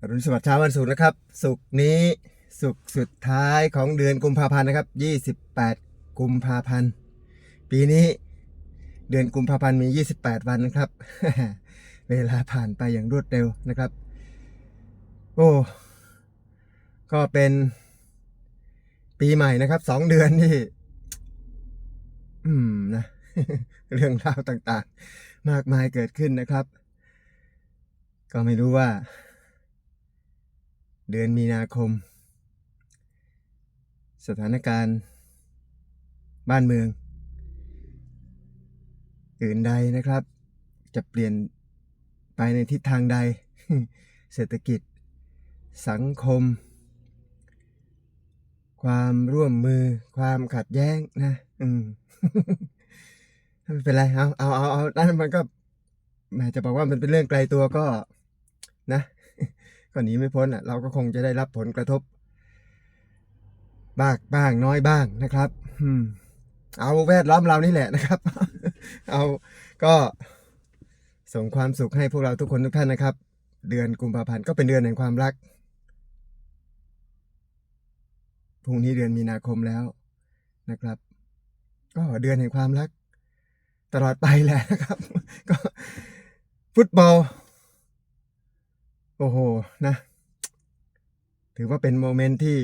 อรุณสวัสดิ์เช้าวันศุกร์นะครับ ศุกร์นี้ศุกร์สุดท้ายของเดือนกุมภาพันธ์นะครับ 28 กุมภาพันธ์ ปีนี้เดือนกุมภาพันธ์มี 28 วันนะครับ เวลาผ่านไปอย่างรวดเร็วนะครับ โอ้ ก็เป็นปีใหม่นะครับ สองเดือนนี่ อืมนะ เรื่องราวต่างๆ มากมายเกิดขึ้นนะครับ ก็ไม่รู้ว่า เดือนมีนาคม สถานการณ์ บ้านเมือง อื่นใดนะครับ จะเปลี่ยนไปในทิศทางใด เศรษฐกิจ สังคม ความร่วมมือ ความขัดแย้งนะอืมไม่เป็นไรเอาเอาเอาเอานั่นมันก็แหมจะบอกว่ามันเป็นเรื่องไกลตัวก็นะ ก็หนีไม่พ้นอะเราก็คงจะได้รับผลกระทบ บ้างบ้างน้อยบ้างนะครับเอาแวดล้อมเรานี่แหละนะครับ เอาก็ส่งความสุขให้พวกเราทุกคนทุกท่านนะครับ เดือนกุมภาพันธ์ก็เป็นเดือนแห่งความรักพรุ่งนี้เดือนมีนาคมแล้วนะครับ ก็เดือนแห่งความรัก ตลอดไปแหละนะครับ ก็ฟุตบอล โอ้โหนะ ถือว่าเป็นโมเมนต์ที่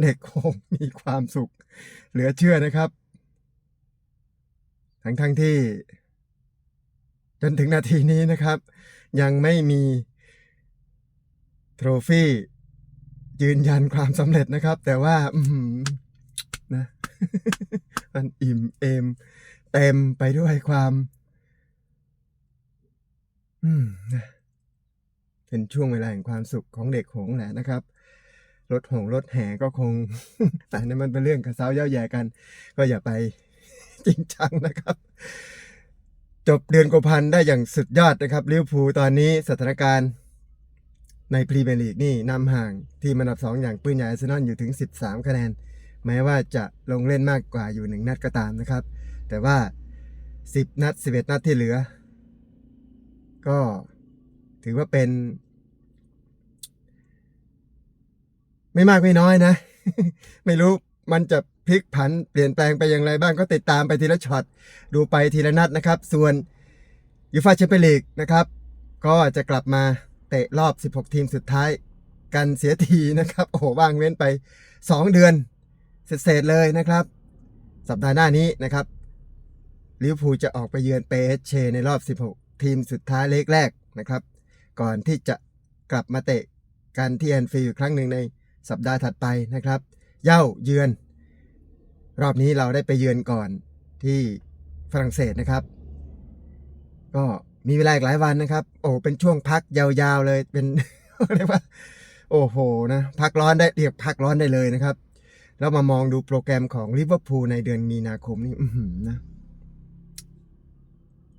เด็กคงมีความสุข เหลือเชื่อนะครับ ทั้งทั้งที่ จนถึงนาทีนี้นะครับ ยังไม่มีโทรฟี่ยืนยันความสำเร็จนะครับ แต่ว่าอือหือนะมันอิ่มเอม เต็มไปด้วยความ อืมนะ เป็นช่วงเวลาแห่งความสุขของเด็กหงส์แหละนะครับรถหงส์รถแห่ก็คงแต่นี่มันเป็นเรื่องกระเซ้าเย้าแย่กัน ก็อย่าไปจริงจังนะครับ จบเดือนกุมภาพันธ์ได้อย่างสุดยอดนะครับลิเวอร์พูลตอนนี้สถานการณ์ในพรีเมียร์ลีกนี่นำห่างทีมอันดับ 2 อย่างปืนใหญ่อาร์เซนอลอยู่ถึง 13 คะแนน แม้ว่าจะลงเล่นมากกว่าอยู่ 1 นัดก็ตามนะครับ แต่ว่า 10 นัด 11 นัดที่เหลือ ก็ ถือว่าเป็น ไม่มากไม่น้อยนะ ไม่รู้มันจะพลิกผันเปลี่ยนแปลงไปอย่างไรบ้างก็ติดตามไปทีละช็อตดูไปทีละนัดนะครับ ส่วนยูฟาแชมเปี้ยนลีกนะครับ ก็จะกลับมาเตะรอบ 16 ทีมสุดท้ายกันเสียทีนะครับ โอ้โหว่างเว้นไป 2 เดือนเสร็จเลยนะครับ สัปดาห์หน้านี้นะครับลิเวอร์พูลจะออกไปเยือนเปเชในรอบ 16 ทีมสุดท้ายเล็กแรกนะครับ ก่อนที่จะกลับมาเตะกันที่แอนฟิลด์อีกครั้งหนึ่งในสัปดาห์ถัดไปนะครับ เย่าเยือน รอบนี้เราได้ไปเยือนก่อนที่ฝรั่งเศสนะครับ ก็มีเวลาอีกหลายวันนะครับ โอ้เป็นช่วงพักยาวๆเลยเป็นเรียกว่าโอ้โหนะพักร้อนได้เรียกพักร้อนได้เลยนะครับ แล้วมามองดูโปรแกรมของลิเวอร์พูลในเดือนมีนาคมนี่นะ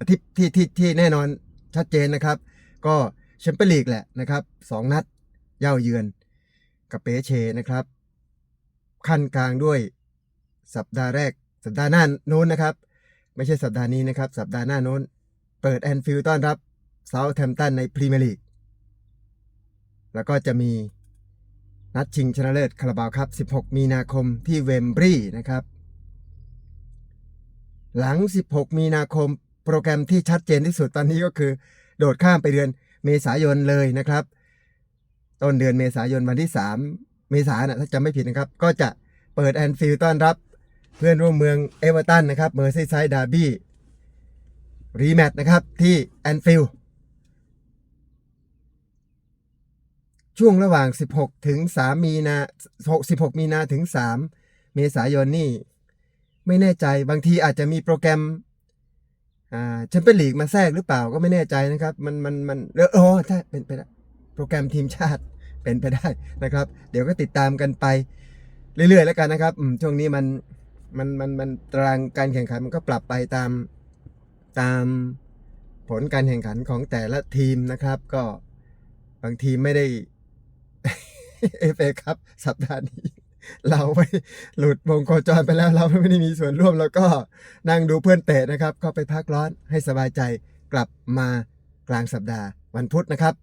ที่ที่ที่ที่แน่นอนชัดเจนนะครับ ก็ แชมเปี้ยนลีกแหละนะครับสองนัดเย่าเยือนกับเปเชนะครับ ขั้นกลางด้วยสัปดาห์แรก สัปดาห์หน้าโน้นนะครับ ไม่ใช่สัปดาห์นี้นะครับ สัปดาห์หน้าโน้น เปิดแอนฟิลด์ต้อนรับเซาท์แฮมป์ตันในพรีเมียร์ลีกแล้วก็จะมีนัดชิงชนะเลิศคาราบาวครับ 16 มีนาคมที่เวมบรีนะครับ หลัง 16 มีนาคมโปรแกรมที่ชัดเจนที่สุดตอนนี้ก็คือ โดดข้ามไปเดือน เมษายนเลยนะครับ ต้นเดือนเมษายนวันที่ 3 เมษายนนะถ้าจำไม่ผิดนะครับ ก็จะเปิดแอนฟิลด์ต้อนรับเพื่อนร่วมเมืองเอเวอร์ตันนะครับเมอร์ซีไซด์ดาร์บี้รีแมตช์นะครับที่แอนฟิลด์ช่วงระหว่าง 16 ถึง 3 มีนา16 มีนาถึง 3 เมษายนนี่ ไม่แน่ใจบางทีอาจจะมีโปรแกรม แชมเปี้ยนลีกมาแทรกหรือเปล่าก็ไม่แน่ใจนะครับ มันมันมันเอออ๋อใช่เป็นไปได้โปรแกรมทีมชาติเป็นไปได้นะครับ เดี๋ยวก็ติดตามกันไปเรื่อยๆแล้วกันนะครับช่วงนี้มันมันมันมันตารางการแข่งขันมันก็ปรับไปตามตามผลการแข่งขันของแต่ละทีมนะครับ ก็บางทีมไม่ได้เอฟเอครับสัปดาห์นี้ เราไม่หลุดวงโคจรไปแล้วเราไม่ได้มีส่วนร่วม แล้วก็นั่งดูเพื่อนเตะนะครับ ก็ไปพักร้อนให้สบายใจกลับมากลางสัปดาห์ วันพุธนะครับ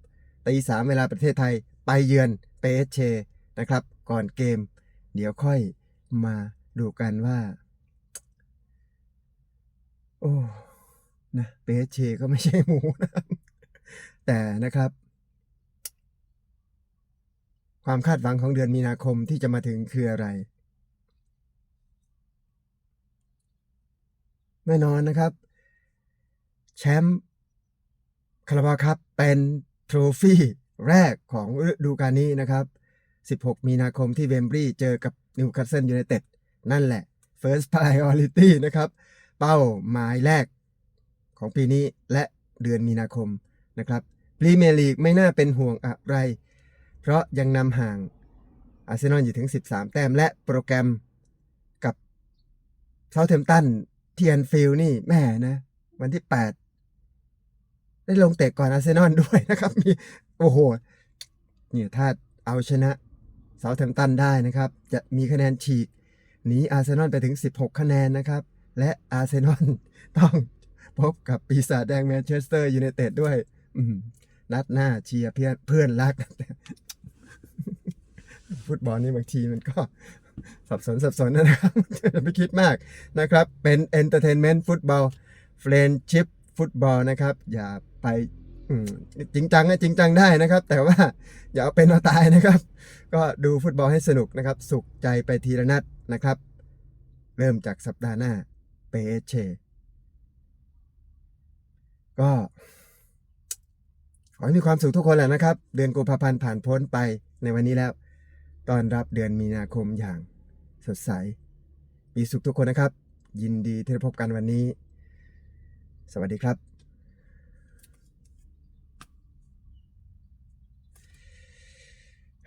ตีสามเวลาประเทศไทยไปเยือนเปเชนะครับ ก่อนเกม เดี๋ยวค่อยมาดูกันว่า โอ้นะเปเชก็ไม่ใช่หมูนะแต่นะครับ ความคาดหวังของเดือนมีนาคมที่จะมาถึงคืออะไร แน่นอนนะครับ แชมป์คาราบาครับเป็นโทรฟี่แรกของฤดูกาลนี้นะครับ 16 มีนาคมที่เวมบรีย์เจอกับนิวคาสเซิลยูไนเต็ดนั่นแหละ First Priority นะครับ เป้าหมายแรกของปีนี้และเดือนมีนาคมนะครับพรีเมียร์ลีกไม่น่าเป็นห่วงอะไร เพราะยังนำห่างอาร์เซนอลอยู่ถึง 13 แต้มและโปรแกรมกับเซาเทมตันเที่แอนฟิลนี่แม่นะ วันที่ 8 ได้ลงเตะก่อนอาร์เซนอลด้วยนะครับมีโอ้โหเนี่ยถ้าเอาชนะเซาเทมตันได้นะครับ จะมีคะแนนฉีกหนีอาร์เซนอลไปถึง 16 คะแนนนะครับ และอาร์เซนอลต้องพบกับปีศาจแดงแมนเชสเตอร์ยูไนเต็ดด้วยนัดหน้าเชียร์เพื่อนเพื่อนรัก ฟุตบอลนี่บางทีมันก็สับสนสับสนนะครับอย่าไปคิดมากนะครับ เป็นเอนเตอร์เทนเมนต์ฟุตบอลเฟรนชิพฟุตบอลนะครับ อย่าไปจริงจังนะจริงจังได้นะครับ แต่ว่าอย่าเอาเป็นเอาตายนะครับ ก็ดูฟุตบอลให้สนุกนะครับ สุขใจไปทีละนัดนะครับ เริ่มจากสัปดาห์หน้าเปเชก็ขอให้มีความสุขทุกคนแหละนะครับ เดือนกุมภาพันธ์ผ่านพ้นไปในวันนี้แล้ว ต้อนรับเดือนมีนาคมอย่างสดใส มีสุขทุกคนนะครับ ยินดีที่ได้พบกันวันนี้ สวัสดีครับ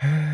ฮ